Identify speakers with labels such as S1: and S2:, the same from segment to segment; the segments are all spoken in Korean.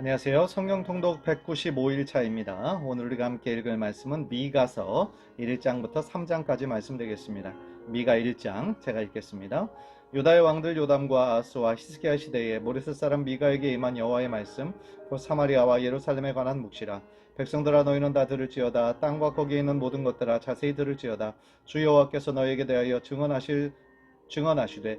S1: 안녕하세요. 성경 통독 195일 차입니다. 오늘 우리가 함께 읽을 말씀은 미가서 1장부터 3장까지 말씀되겠습니다. 미가 1장 제가 읽겠습니다. 유다의 왕들 요담과 아스와 히스기야 시대에 모레스 사람 미가에게 임한 여호와의 말씀 곧 사마리아와 예루살렘에 관한 묵시라 백성들아 너희는 다 들을지어다 땅과 거기에 있는 모든 것들아 자세히 들을지어다 주 여호와께서 너희에게 대하여 증언하실 증언하시되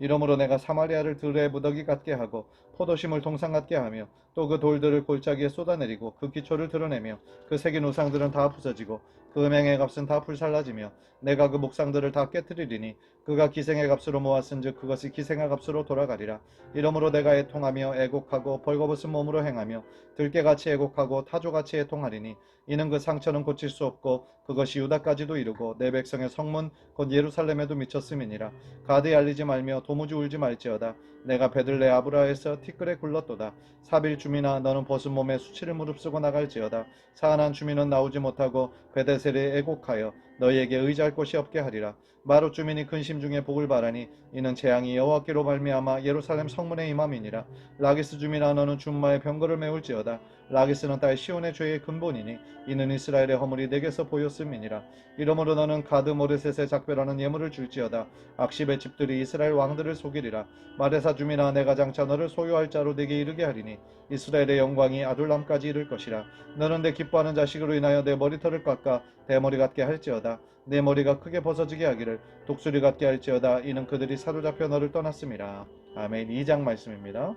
S1: 이러므로 내가 사마리아를 들의 무더기 같게 하고 포도심을 동상 같게 하며 또 그 돌들을 골짜기에 쏟아내리고 그 기초를 드러내며 그 새긴 우상들은 다 부서지고 그 음행의 값은 다 불살라지며 내가 그 목상들을 다 깨뜨리리니 그가 기생의 값으로 모았은즉 그것이 기생의 값으로 돌아가리라. 이러므로 내가 애통하며 애곡하고 벌거벗은 몸으로 행하며 들깨같이 애곡하고 타조같이 애통하리니 이는 그 상처는 고칠 수 없고 그것이 유다까지도 이르고 내 백성의 성문 곧 예루살렘에도 미쳤음이니라. 가드에 알리지 말며 도무지 울지 말지어다. 내가 베들레 아브라에서 티끌에 굴렀도다. 사빌 주민아 너는 벗은 몸에 수치를 무릅쓰고 나갈지어다. 사한한 주민은 나오지 못하고 베데 셀에 애곡하여 너희에게 의지할 곳이 없게 하리라. 마루 주민이 근심 중에 복을 바라니 이는 재앙이 여호와께로 말미암아 예루살렘 성문에 임함이니라. 라기스 주민 아 너는 준마의 병거를 메울지어다. 라기스는 딸 시온의 죄의 근본이니 이는 이스라엘의 허물이 내게서 보였음이니라. 이러므로 너는 가드 모레셋의 작별하는 예물을 줄지어다. 악십의 집들이 이스라엘 왕들을 속이리라. 마레사 주민아 내가 장차 너를 소유할 자로 내게 이르게 하리니 이스라엘의 영광이 아둘람까지 이를 것이라. 너는 내 기뻐하는 자식으로 인하여 내 머리털을 깎아 대머리 같게 할지어다 내 머리가 크게 벗어지게 하기를 독수리 같게 할지어다 이는 그들이 사로잡혀 너를 떠났음이라 아멘. 2장 말씀입니다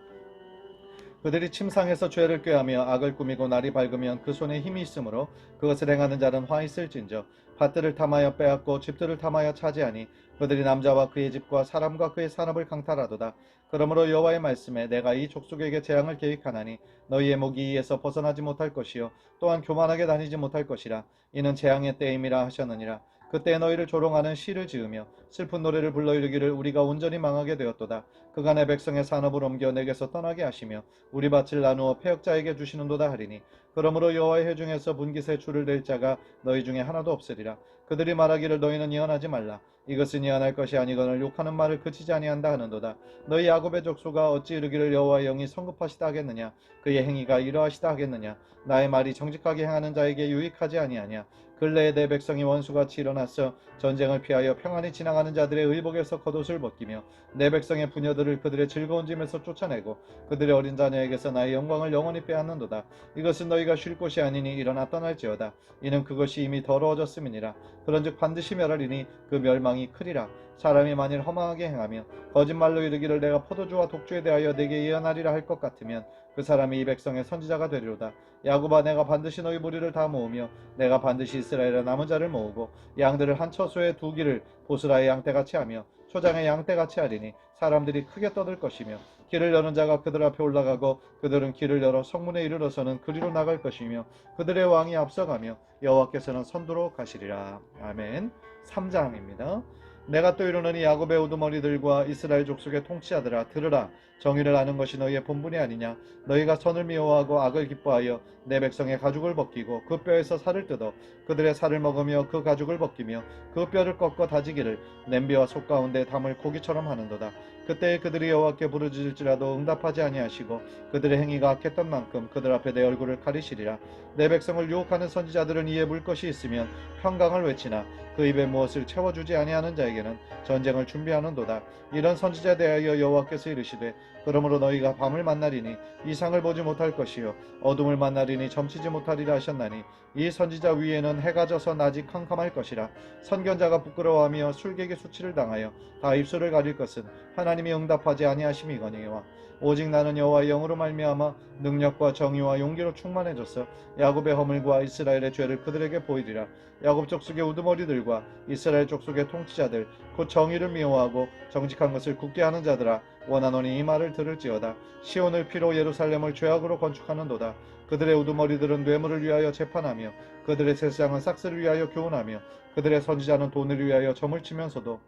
S1: 그들이 침상에서 죄를 꾀하며 악을 꾸미고 날이 밝으면 그 손에 힘이 있으므로 그것을 행하는 자는 화 있을진저 밭들을 탐하여 빼앗고 집들을 탐하여 차지하니 그들이 남자와 그의 집과 사람과 그의 산업을 강탈하도다. 그러므로 여호와의 말씀에 내가 이 족속에게 재앙을 계획하나니 너희의 목이 이에서 벗어나지 못할 것이요 또한 교만하게 다니지 못할 것이라. 이는 재앙의 때임이라 하셨느니라 그때 너희를 조롱하는 시를 지으며 슬픈 노래를 불러 이르기를 우리가 온전히 망하게 되었도다. 내 백성의 산업을 옮겨 내게서 떠나게 하시며 우리 밭을 나누어 폐역자에게 주시는도다 하리니 그러므로 여호와의 회중에서 분깃의 줄을 댈 자가 너희 중에 하나도 없으리라. 그들이 말하기를 너희는 예언하지 말라. 이것은 예언할 것이 아니거늘 욕하는 말을 그치지 아니한다 하는도다. 너희 야곱의 족소가 어찌 이르기를 여호와의 영이 성급하시다 하겠느냐? 그의 행위가 이러하시다 하겠느냐? 나의 말이 정직하게 행하는 자에게 유익하지 아니하냐? 근래에 내 백성이 원수같이 일어나서 전쟁을 피하여 평안히 지나가는 자들의 의복에서 겉옷을 벗기며 내 백성의 부녀들을 그들의 즐거운 짐에서 쫓아내고 그들의 어린 자녀에게서 나의 영광을 영원히 빼앗는도다. 이것은 너희 가 쉴 곳이 아니니 일어나 떠날지어다. 이는 그것이 이미 더러워졌음이니라. 그런즉 반드시 멸하리니 그 멸망이 크리라. 사람이 만일 허망하게 행하며 거짓말로 이르기를 내가 포도주와 독주에 대하여 내게 예언하리라 할 것 같으면 그 사람이 이 백성의 선지자가 되리로다. 야곱아 내가 반드시 너희 무리를 다 모으며 내가 반드시 이스라엘의 남은 자를 모으고 양들을 한 처소에 두기를 보스라의 양떼같이 하며 초장의 양떼 같이 하리니 사람들이 크게 떠들 것이며 길을 여는 자가 그들 앞에 올라가고 그들은 길을 열어 성문에 이르러서는 그리로 나갈 것이며 그들의 왕이 앞서가며 여호와께서는 선두로 가시리라. 아멘. 3장입니다. 내가 또 이르노니 야곱의 우두머리들과 이스라엘 족속의 통치자들아 들으라. 정의를 아는 것이 너희의 본분이 아니냐? 너희가 선을 미워하고 악을 기뻐하여 내 백성의 가죽을 벗기고 그 뼈에서 살을 뜯어 그들의 살을 먹으며 그 가죽을 벗기며 그 뼈를 꺾어 다지기를 냄비와 속 가운데 담을 고기처럼 하는도다. 그때 그들이 여호와께 부르짖을지라도 응답하지 아니하시고 그들의 행위가 악했던 만큼 그들 앞에 내 얼굴을 가리시리라. 내 백성을 유혹하는 선지자들은 이에 물 것이 있으면 평강을 외치나 그 입에 무엇을 채워주지 아니하는 자에게 는 전쟁을 준비하는도다. 이런 선지자에 대하여 여호와께서 이르시되 그러므로 너희가 밤을 만나리니 이상을 보지 못할 것이요 어둠을 만나리니 점치지 못하리라 하셨나니 이 선지자 위에는 해가 져서 낮이 캄캄할 것이라 선견자가 부끄러워하며 술객의 수치를 당하여 다 입술을 가릴 것은 하나님이 응답하지 아니하심이거니와 오직 나는 여호와의 영으로 말미암아 능력과 정의와 용기로 충만해졌어 야곱의 허물과 이스라엘의 죄를 그들에게 보이리라 야곱 족속의 우두머리들과 이스라엘 족속의 통치자들 자들 곧 정의를 미워하고 정직한 것을 굳게 하는 자들아 원하노니 이 말을 들을지어다. 시온을 피로 예루살렘을 죄악으로 건축하는도다. 그들의 우두머리들은 뇌물을 위하여 재판하며 그들의 세상은 싹스를 위하여 교훈하며 그들의 선지자는 돈을 위하여 점을 치면서도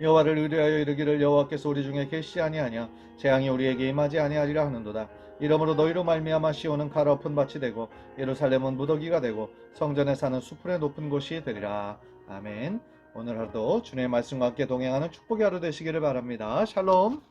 S1: 여호와를 의뢰하여 이르기를 여호와께서 우리 중에 계시 아니하냐? 재앙이 우리에게 임하지 아니하리라 하는도다. 이러므로 너희로 말미암아 시온은 가라엎은 밭이 되고 예루살렘은 무더기가 되고 성전에 사는 수풀의 높은 곳이 되리라. 아멘. 오늘 하루도 주님의 말씀과 함께 동행하는 축복의 하루 되시기를 바랍니다. 샬롬.